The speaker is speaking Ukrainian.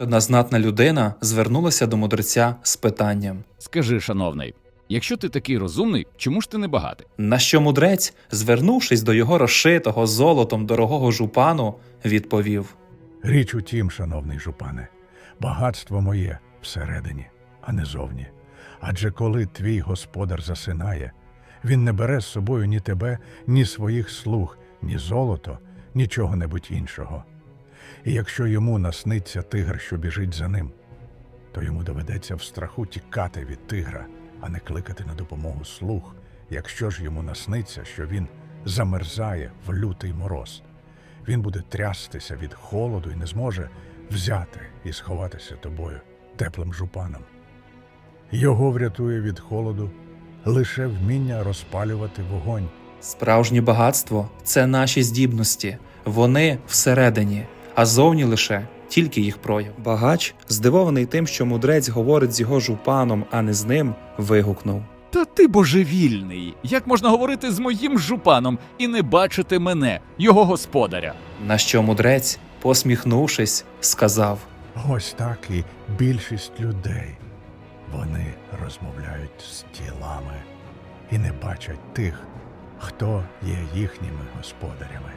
Одна знатна людина звернулася до мудреця з питанням, Скажи, шановний, якщо ти такий розумний, чому ж ти не багатий? на що мудрець, звернувшись до його розшитого золотом дорогого жупану, відповів. Річ у тім, шановний жупане, багатство моє всередині, а не зовні. Адже коли твій господар засинає, він не бере з собою ні тебе, ні своїх слуг, ні золото, ні чого-небудь іншого. І якщо йому насниться тигр, що біжить за ним, то йому доведеться в страху тікати від тигра, а не кликати на допомогу слуг, якщо ж йому насниться, що він замерзає в лютий мороз. Він буде трястися від холоду і не зможе взяти і сховатися тобою теплим жупаном. Його врятує від холоду лише вміння розпалювати вогонь. Справжнє багатство це наші здібності, вони всередині, а зовні лише тільки їх прояв. Багач, здивований тим, що мудрець говорить з його жупаном, а не з ним, вигукнув. Та ти божевільний. Як можна говорити з моїм жупаном і не бачити мене, його господаря? На що мудрець, посміхнувшись, сказав. Ось так і більшість людей. Вони розмовляють з тілами і не бачать тих, хто є їхніми господарями.